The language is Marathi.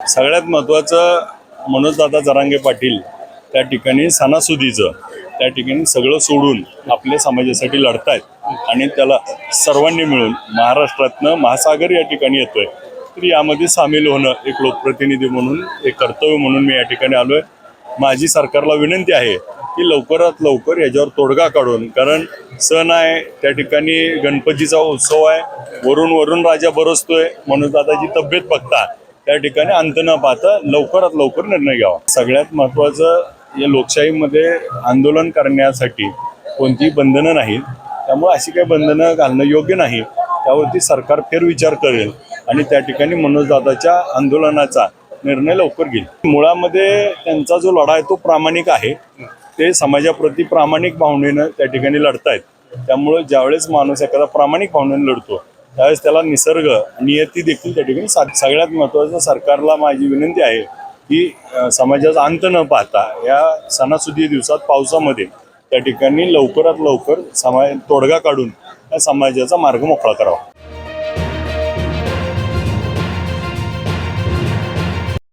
सगळ्यात महत्त्वाचं मनोजदादा जरांगे पाटील त्या ठिकाणी सणासुदीचं त्या ठिकाणी सगळं सोडून आपल्या समाजासाठी लढतायत आणि त्याला सर्वांनी मिळून महाराष्ट्रातनं महासागर या ठिकाणी येतोय. तर यामध्ये सामील होणं एक लोकप्रतिनिधी म्हणून एक कर्तव्य म्हणून मी या ठिकाणी आलोय. माझी सरकारला विनंती आहे की लवकरात लवकर याच्यावर तोडगा काढून कारण सण आहे त्या ठिकाणी गणपतीचा उत्सव आहे वरून वरून राजा बरसतोय म्हणून दादाची तब्येत बघता. त्या ठिकाणी अंत न पाहता लवकरात लवकर निर्णय घ्यावा. सगळ्यात महत्त्वाचं या लोकशाहीमध्ये आंदोलन करण्यासाठी कोणतीही बंधनं नाहीत. त्यामुळे अशी काही बंधनं घालणं योग्य नाही. त्यावरती सरकार फेरविचार करेल आणि त्या ठिकाणी मनोजदादाच्या आंदोलनाचा निर्णय लवकर घेईल. मुळामध्ये त्यांचा जो लढा आहे तो प्रामाणिक आहे. ते समाजाप्रती प्रामाणिक भावनेनं त्या ठिकाणी लढतायत. त्यामुळे ज्यावेळेस माणूस एखादा प्रामाणिक भावनेनं लढतो त्यावेळेस त्याला निसर्ग नियती देखील त्या ठिकाणी सा सगळ्यात महत्त्वाचं सरकारला माझी विनंती आहे की समाजाचा अंत न पाहता या सणासुदी दिवसात पावसामध्ये त्या ठिकाणी लवकरात लवकर समाज तोडगा काढून या समाजाचा मार्ग मोकळा करावा.